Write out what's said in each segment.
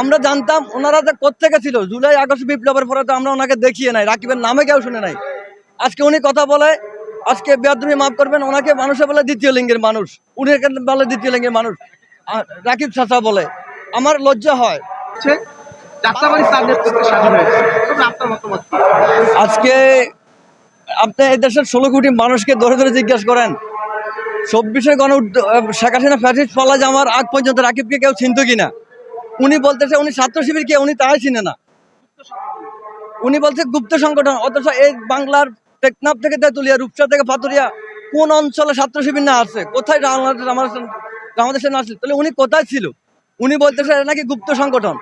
আমরা জানতাম ওনারা যে কোথেকে ছিল? জুলাই আগস্ট বিপ্লবের পরে তো আমরা ওনাকে দেখিয়ে নাই রাকিবের নামে কেউ শুনে নাই। আজকে উনি কথা বলে আজকে বেয়াদবি মাফ করবেন ওনাকে মানুষে বলে দ্বিতীয় লিঙ্গের মানুষ। উনি বলে দ্বিতীয় লিঙ্গের মানুষ। রাকিব চাচা বলে। আমার লজ্জা হয়? আজকে আপনি এই দেশের ষোলো কোটি মানুষকে ধরে ধরে জিজ্ঞেস করেন চব্বিশে গণ শেখ হাসিনা ফ্যাসিস্ট পালা যাওয়ার আগ পর্যন্ত রাকিবকে কেউ চিনত কিনা? উনি বলতেছে, উনি ছাত্র শিবির কে, উনি তাই চিনে না। উনি বলছে, গুপ্ত সংগঠন, অথচ এই বাংলার টেকনাফ থেকে তেতুলিয়া, রূপসা থেকে পাতুরিয়া কোন অঞ্চলে ছাত্র শিবির না আছে? কোথায় আমাদের না আসলে তাহলে উনি কোথায় ছিল? উনি বলতেছে এটা নাকি গুপ্ত সংগঠন।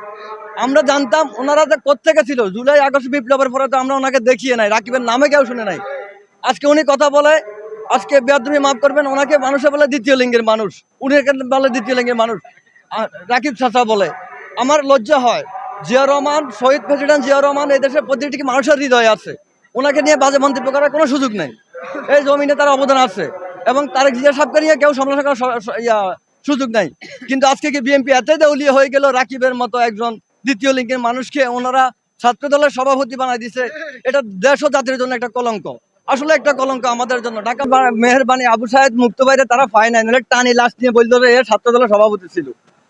আমরা জানতাম ওনারা যে কোথেকে ছিল? জুলাই, আগস্ট বিপ্লবের পরে তো আমরা ওনাকে দেখিয়ে নাই, রাকিবের নামে কেউ শুনে নাই। আজকে উনি কথা বলে, আজকে বেয়াদবি মাফ করবেন, ওনাকে মানুষে বলে দ্বিতীয় লিঙ্গের মানুষ। উনি বলে দ্বিতীয় লিঙ্গের মানুষ। রাকিব চাচা বলে আমার লজ্জা হয়। জিয়া রহমান শহীদ প্রেসিডেন্ট জিয়া রহমান এই দেশের প্রতিটি মানুষের হৃদয়ে আছে। ওনাকে নিয়ে বাজে মন্তব্য করার কোনো সুযোগ নেই। এই জমিনে তার অবদান আছে এবং তারেক জিয়া সাহেবকে নিয়ে কেউ সমালোচনা করার ইয়া, সুযোগ নাই। কিন্তু আজকে কি বিএনপি এত দেউলিয়া হয়ে গেল রাকিবের মতো একজন দ্বিতীয় লিঙ্গের মানুষকে ওনারা ছাত্র দলের সভাপতি বানাই দিছে? এটা দেশ ও জাতির জন্য একটা কলঙ্ক। আসলে একটা কলঙ্ক আমাদের জন্য। ঢাকা মেহেরবানি আবু সাহেদ মুক্ত বাইরে তারা ফাই নাই নাহলে টানি লাশ নিয়ে বলতো যে এ ছাত্র দলের সভাপতি ছিল।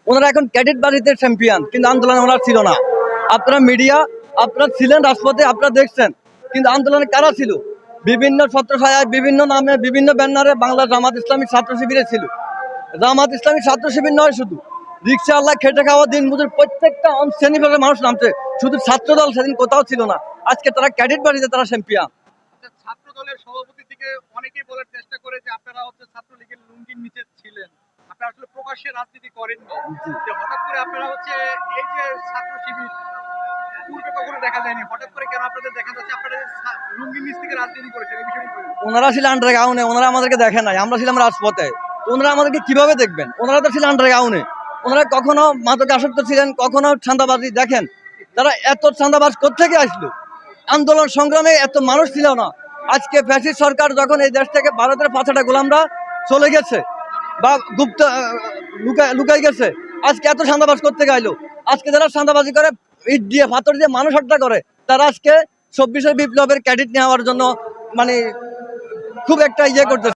ওনারা এখন ক্যাডেট বাড়িতে চ্যাম্পিয়ন কিন্তু আন্দোলন ওনারা ছিল না। আপনারা মিডিয়া আপনারা ছিলেন রাজপথে, আপনারা দেখছেন, কিন্তু আন্দোলনে কারা ছিল? বিভিন্ন ছত্রছায়ায়, বিভিন্ন নামে, বিভিন্ন ব্যানারে বাংলা জামাত ইসলামী ছাত্র শিবিরে ছিল। জামাত ইসলামী ছাত্র শিবির নয় শুধু রিক্সা আল্লাহ খেটে খাওয়া দিন মজুর প্রত্যেকটা শ্রেণীভেদের মানুষ নামছে। শুধু ছাত্র দল সেদিন কোথাও ছিল না। আজকে তারা ক্যাডেট বাড়িতে তারা চ্যাম্পিয়ন ছাত্র দলের সভাপতি থেকে অনেকেই বলার চেষ্টা করে যে আপনারা হচ্ছে ছাত্রলীগের লুঙ্গির নিচে প্রকাশ্যে রাজনীতি করেননি যে হঠাৎ করে আপনারা হচ্ছে এই যে ছাত্র শিবির পূর্বে কখনো দেখা যায়নি। হঠাৎ করে কেন আপনাদের দেখা যাচ্ছে? আপনারা লুঙ্গির নিচ থেকে রাজনীতি করেছেন এই ওনারা ছিল আন্ডার গ্রাউন্ডে ওনারা আমাদেরকে দেখে নাই। আমরা ছিলাম রাজপথে। ওনারা আমাদেরকে কীভাবে দেখবেন? ওনারা তো ছিল আন্ডার গ্রাউন্ডে ওনারা কখনো মাদকে আসক্ত ছিলেন কখনো ছান্দাবাজি দেখেন। তারা এত ছান্দাবাজ কোথেকে আসলো? আন্দোলন সংগ্রামে এত মানুষ ছিল না। আজকে ফ্যাসিস্ট সরকার যখন এই দেশ থেকে ভারতের পাঁচটা গোলামরা চলে গেছে বা গুপ্ত লুকাই গেছে। আজকে এত সান্দাবাজ করতে গাইলো আজকে যারা সান্দাবাজি করে, ইট দিয়ে, পাথর দিয়ে মানুষ হত্যা করে, তারা আজকে চব্বিশের বিপ্লবের ক্যাডিট নেওয়ার জন্য মানে খুব একটা ইয়ে করতেছে।